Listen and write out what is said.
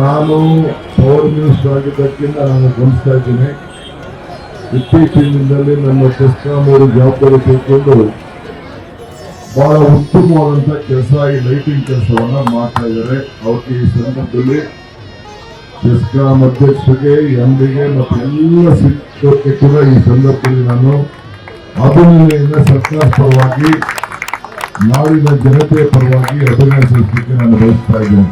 ನಾನು power minister ಆಗಿದ್ದಕ್ಕಿಂತ ನಾನು ಗಮನಿಸ್ತಾ ಇದ್ದೀನಿ. ಇತ್ತೀಚಿನ ದಿನದಲ್ಲಿ ನಮ್ಮ ಚೆಸ್ಕಾಂ ಅವರು ಜವಾಬ್ದಾರಿ ತೆಗೆದುಕೊಂಡು ಬಹಳ ಉತ್ತಮವಾದಂಥ ಕೆಲಸ ಈ ಲೈಟಿಂಗ್ ಕೆಲಸವನ್ನು ಮಾಡ್ತಾ ಇದ್ದಾರೆ. ಅವ್ರಿಗೆ ಈ ಸಂದರ್ಭದಲ್ಲಿ ಚೆಸ್ಕಾಂ ಅಧ್ಯಕ್ಷರಿಗೆ ಎಂಬಿಗೆ ಮತ್ತು ಎಲ್ಲ ಸಿಬ್ಬಂದಿಗೆ ಕೂಡ ಈ ಸಂದರ್ಭದಲ್ಲಿ ನಾನು ಅಭಿನಂದನೆಯಿಂದ ಸರ್ಕಾರ ಪರವಾಗಿ, ನಾಡಿನ ಜನತೆಯ ಪರವಾಗಿ ಅಭಿನಂದಿಸಲಿಕ್ಕೆ ನಾನು ಬಯಸ್ತಾ ಇದ್ದೇನೆ.